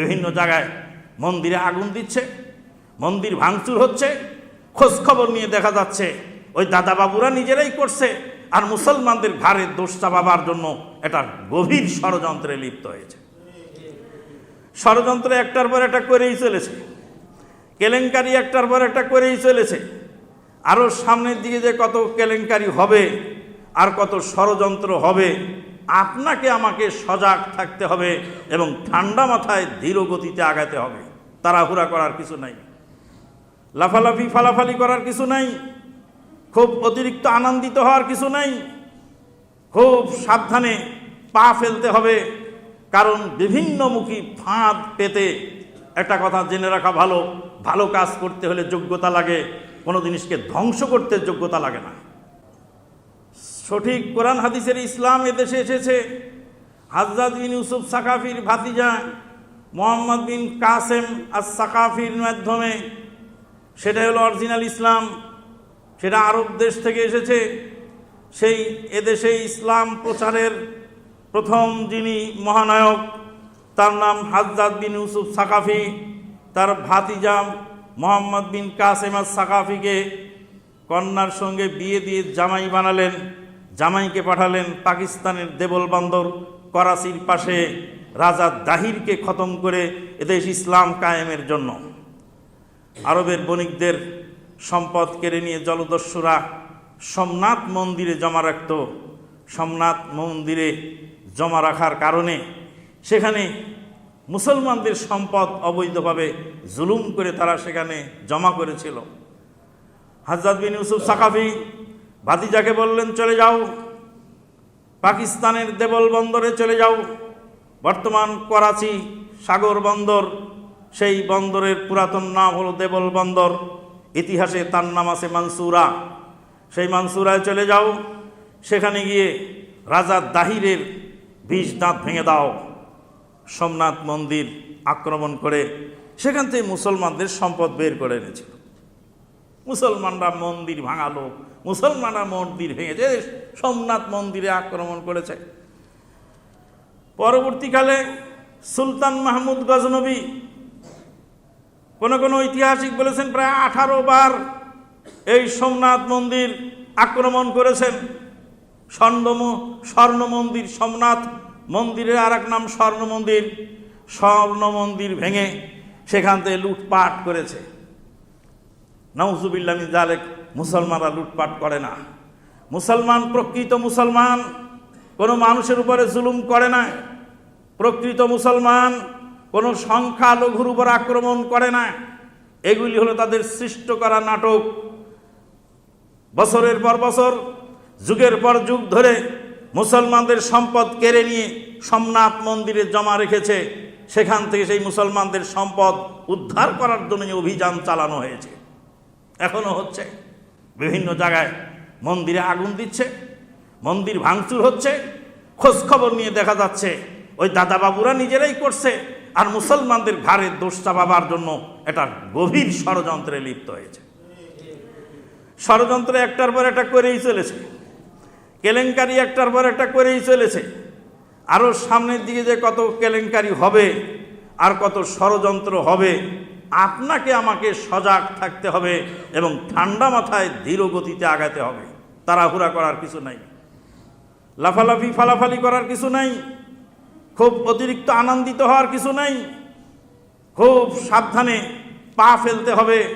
বিভিন্ন জায়গায় মন্দিরে আগুন দিচ্ছে, মন্দির ভাঙচুর হচ্ছে খোঁজ খবর নিয়ে দেখা যাচ্ছে, ওই দাদা বাবুরা নিজেরাই করছে, আর মুসলমানদের ঘাড়ে দোষ চাপাবার জন্য এটা গভীর ষড়যন্ত্রে লিপ্ত হয়েছে। ষড়যন্ত্র একটার পর একটা করেই চলেছে, কেলেঙ্কারি একটার পর একটা করেই চলেছে আরও সামনের দিকে যে কত কেলেঙ্কারি হবে, আর কত ষড়যন্ত্র হবে আপনাকে আমাকে সজাগ থাকতে হবে এবং ঠান্ডা মাথায় ধীর গতিতে আগাতে হবে। তাড়াহুড়া করার কিছু নাই। লাফালাফি, ফালাফালি করার কিছু নাই। খুব অতিরিক্ত আনন্দিত হওয়ার কিছু নাই। খুব সাবধানে পা ফেলতে হবে। কারণ বিভিন্নমুখী ফাঁদ পেতে একটা কথা জেনে রাখা ভালো। ভালো কাজ করতে হলে যোগ্যতা লাগে। কোনো জিনিসকে ধ্বংস করতে যোগ্যতা লাগে না। সঠিক কোরআন হাদিসের ইসলাম এদেশে এসেছে। হাজরাত বিন ইউসুফ সাকাফির ভাতিজা মোহাম্মদ বিন কাসেম আর সাকাফির মাধ্যমে। সেটা হলো অরিজিনাল ইসলাম। সেটা আরব দেশ থেকে এসেছে। সেই এদেশে ইসলাম প্রচারের প্রথম যিনি মহানায়ক, তার নাম হাজরাত বিন ইউসুফ সাকাফি। তার ভাতিজা মোহাম্মদ বিন কাসেম আর সাকাফিকে কন্যার সঙ্গে বিয়ে দিয়ে জামাই বানালেন। জামাইকে পাঠালেন পাকিস্তানের দেবল বন্দর করাচির পাশে রাজা দাহিরকে খতম করে এদেশ ইসলাম কায়েমের জন্য। আরবের বণিকদের সম্পদ কেড়ে নিয়ে জলদস্যুরা সোমনাথ মন্দিরে জমা রাখত। সোমনাথ মন্দিরে জমা রাখার কারণে সেখানে মুসলমানদের সম্পদ অবৈধভাবে জুলুম করে তারা সেখানে জমা করেছিল। হাজরত বিন ইউসুফ সাকাফি ভাতিজাকে বললেন, চলে যাও। পাকিস্তানের দেবল বন্দরে চলে যাও। বর্তমান করাচি সাগর বন্দর, সেই বন্দরের পুরাতন নাম হলো দেবল বন্দর। ইতিহাসে তার নাম আছে মানসুরা। সেই মানসুরায় চলে যাও। সেখানে গিয়ে রাজা দাহিরের বিষ দাঁত ভেঙে দাও। সোমনাথ মন্দির আক্রমণ করে সেখান থেকে মুসলমানদের সম্পদ বের করে এনেছিল। মুসলমানরা মন্দির ভাঙালো মুসলমানরা মন্দির ভেঙেছে সোমনাথ মন্দিরে আক্রমণ করেছে। পরবর্তীকালে সুলতান মাহমুদ গজনবী কোন কোন ঐতিহাসিক বলেছেন, প্রায় আঠারো বার এই সোমনাথ মন্দির আক্রমণ করেছেন। স্বর্ণম, স্বর্ণ মন্দির, সোমনাথ মন্দিরের আর এক নাম স্বর্ণ মন্দির স্বর্ণ মন্দির ভেঙে সেখান থেকে লুটপাট করেছে। নওজুবিল্লামিন জালেক মুসলমানরা লুটপাট করে না। মুসলমান, প্রকৃত মুসলমান, কোনো মানুষের উপরে জুলুম করে না। প্রকৃত মুসলমান, কোনো সংখ্যালঘুর উপর আক্রমণ করে না। এগুলি হলো তাদের সৃষ্ট করা নাটক। বছরের পর বছর, যুগের পর যুগ ধরে মুসলমানদের সম্পদ কেড়ে নিয়ে সোমনাথ মন্দিরে জমা রেখেছে। সেখান থেকে সেই মুসলমানদের সম্পদ উদ্ধার করার জন্য অভিযান চালানো হয়েছে। এখনও হচ্ছে। বিভিন্ন জায়গায় মন্দিরে আগুন দিচ্ছে, মন্দির ভাঙচুর হচ্ছে খোঁজ খবর নিয়ে দেখা যাচ্ছে, ওই দাদা বাবুরা নিজেরাই করছে, আর মুসলমানদের ঘাড়ে দোষ চাপাবার জন্য এটা গভীর ষড়যন্ত্রে লিপ্ত হয়েছে। ষড়যন্ত্র একটার পর একটা করেই চলেছে। কেলেঙ্কারি একটার পর একটা করেই চলেছে। আরও সামনের দিকে যে কত কেলেঙ্কারি হবে, আর কত ষড়যন্ত্র হবে আপনাকে আমাকে সজাগ থাকতে হবে এবং ঠান্ডা মাথায় ধীর গতিতে আগাতে হবে। তাড়াহুড়া করার কিছু নাই। লাফালাফি, ফালাফালি করার কিছু নাই। খুব অতিরিক্ত আনন্দিত হওয়ার কিছু নাই। খুব সাবধানে পা ফেলতে হবে।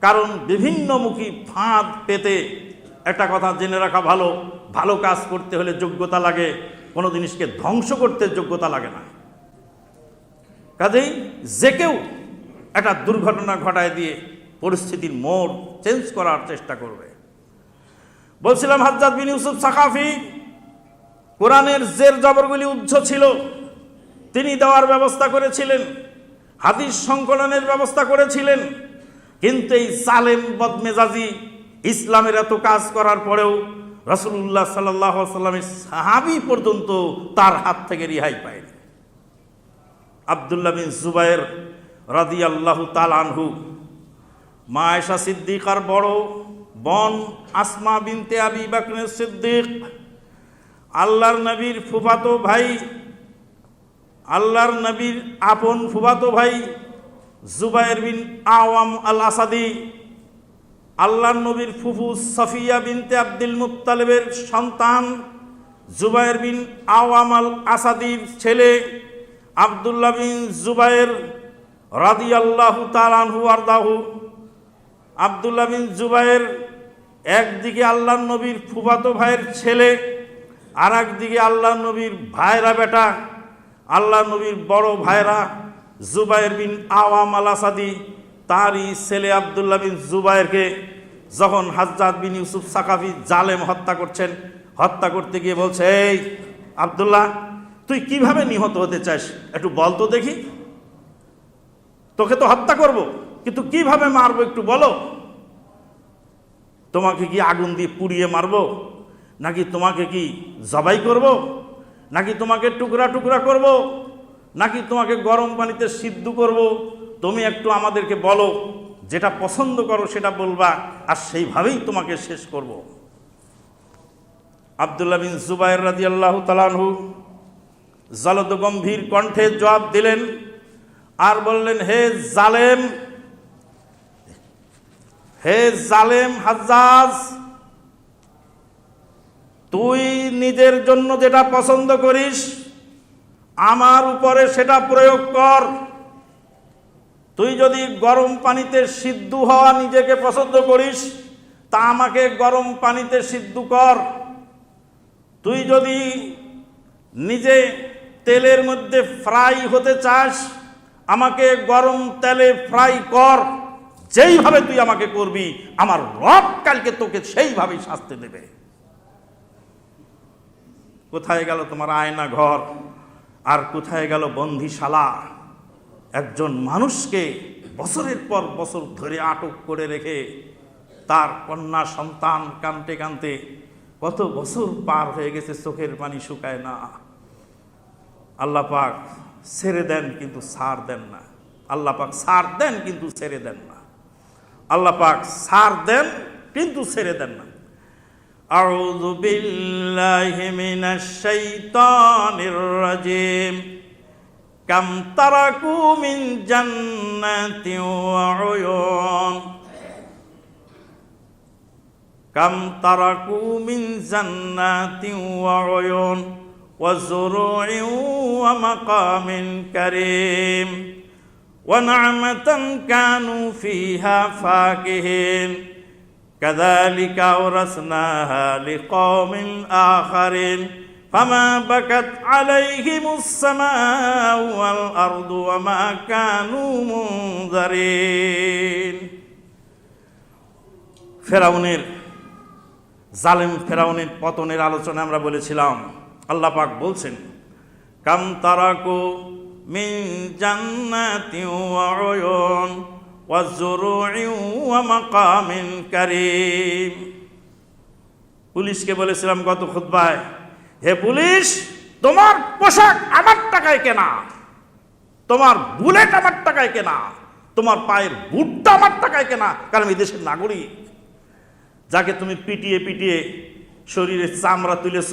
কারণ বিভিন্নমুখী ফাঁদ পেতে একটা কথা জেনে রাখা ভালো। ভালো কাজ করতে হলে যোগ্যতা লাগে। কোনো জিনিসকে ধ্বংস করতে যোগ্যতা লাগে না। কাজেই যে কেউ একটা দুর্ঘটনা ঘটায় দিয়ে পরিস্থিতির মোড় চেঞ্জ করার চেষ্টা করবে। বলছিলাম হাজ্জাদ বিন ইউসুফ সাকাফি কোরআনের জের জবরগুলি উজ্জ ছিল, তিনি দেওয়ার ব্যবস্থা করেছিলেন, হাদিস সংকলনের ব্যবস্থা করেছিলেন, কিন্তু এই সালেম বদমেজাজি ইসলামের এত কাজ করার পরেও রসুল্লাহ সাল্লাহ সাল্লামের সাহাবি পর্যন্ত তার হাত থেকে রিহাই পায়নি। আবদুল্লাহ বিন জুবাইর রাদি আল্লাহ তালানহু মা আয়সা সিদ্দিকার বড় বন আসমা বিনতে আবি বাকরের সিদ্দিক। আল্লাহর নবীর ফুফাতো ভাই, আল্লাহর নবীর আপন ফুবাতো ভাই জুবাইর বিন আওয়াম আল আসাদি আল্লাহর নবীর ফুফু সফিয়া বিনতে আব্দুল মুত্তালেবের সন্তান জুবাইর বিন আওয়াম আল আসাদির ছেলে আবদুল্লাহ বিন জুবাইর রাদি আল্লাহ তালানহু আরদাহু। আবদুল্লাহ বিন জুবাইর একদিকে আল্লাহ নবীর ফুফাতো ভাইয়ের ছেলে আর একদিকে আল্লাহ নবীর ভাইরা বেটা আল্লাহ নবীর বড় ভাইরা জুবাইর বিন আওয়াম আল আসাদি তারই ছেলে আবদুল্লাহ বিন জুবাইরকে যখন হাজরাত বিন ইউসুফ সাকাফি জালেম হত্যা করছেন, হত্যা করতে গিয়ে বলছে, এই আবদুল্লাহ, তুই কীভাবে নিহত হতে চাস? একটু বল তো দেখি। তোকে তো হত্যা করব। কিন্তু কীভাবে মারবো একটু বলো? তোমাকে কি আগুন দিয়ে পুড়িয়ে মারবো? নাকি তোমাকে কি জবাই করব? নাকি তোমাকে টুকরা টুকরা করব? নাকি তোমাকে গরম পানিতে সিদ্ধ করব? তুমি একটু আমাদেরকে বলো, যেটা পছন্দ করো সেটা বলবা, আর সেইভাবেই তোমাকে শেষ করব। আবদুল্লাহ বিন জুবাইর রাজি আল্লাহ তালানহু জলদ গম্ভীর কণ্ঠে জবাব দিলেন আর বললেন, হে জালেম হে জালেম হাজ্জাজ, তুই নিজের জন্য যেটা পছন্দ করিস, আমার উপরে সেটা প্রয়োগ কর। তুই যদি গরম পানিতে সিদ্ধ হওয়া নিজেকে পছন্দ করিস, তা আমাকে গরম পানিতে সিদ্ধ কর। তুই যদি নিজে তেলের মধ্যে ফ্রাই হতে চাস আমাকে গরম তেলে ফ্রাই কর। যেইভাবে তুই আমাকে করবি, আমার রব কালকে তোকে সেইভাবেই শাস্তি দেবে। কোথায় গেল তোমার আয়না ঘর? আর কোথায় গেল বন্দিশালা? একজন মানুষকে বছরের পর বছর ধরে আটক করে রেখে তার কন্যা সন্তান কানতে কানতে কত বছর পার হয়ে গেছে, চোখের পানি শুকায় না। আল্লাহ পাক ছেড়ে দেন কিন্তু সার দেন না আল্লাহ পাক সার দেন কিন্তু ছেড়ে দেন না আল্লাহ পাক সার দেন কিন্তু ছেড়ে দেন না أعوذ بالله من الشيطان الرجيم كم تركوا من جنات وعيون كم تركوا من جنات وعيون وزروع ومقام كريم ونعمة كانوا فيها فاكهين كذلك أورثناها لقوم آخرين فما بكت عليهم السماء والأرض وما كانوا منذرين ফেরাউনের জালেম ফেরাউনের পতনের আলোচনা আমরা বলেছিলাম আল্লাহ পাক বলছেন, কাম তারাকু মিন জান্নাতি ওয়া উয়ুন ওয়া যুরু'i ওয়া মাকামিন কারীম। পুলিশকে বলেছিলাম গত খুতবায়, হে পুলিশ, তোমার পোশাক আমার টাকায় কেনা, তোমার বুলেট আমার টাকায় কেনা, তোমার পায়ের বুটটা আমার টাকায় কেনা, কারণ এই দেশের নাগরিক। যাকে তুমি পিটিয়ে পিটিয়ে শরীরে চামড়া তুলেছ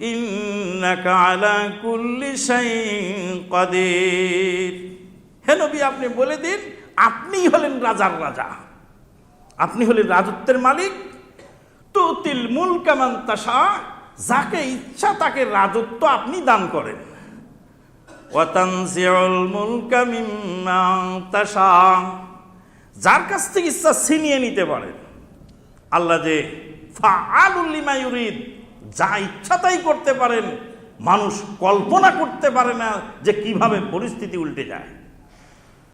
ইন্নাকা আলা কুল্লি কাদির। হে নবী, আপনি বলে দিন, আপনি হলেন রাজার রাজা। আপনি হলেন রাজত্বের মালিক। তুতিল মূল কামান তাসা যাকে ইচ্ছা তাকে রাজত্ব আপনি দান করেন। ওয়াতানজিউল মুলকা মিম্মান তাসা যার কাছ থেকে ইচ্ছা ছিনিয়ে নিতে পারেন। আল্লাহ যে ফাআলুল লিমা ইউরিদ যা ইচ্ছা তাই করতে পারেন। মানুষ কল্পনা করতে পারে না যে কীভাবে পরিস্থিতি উল্টে যায়।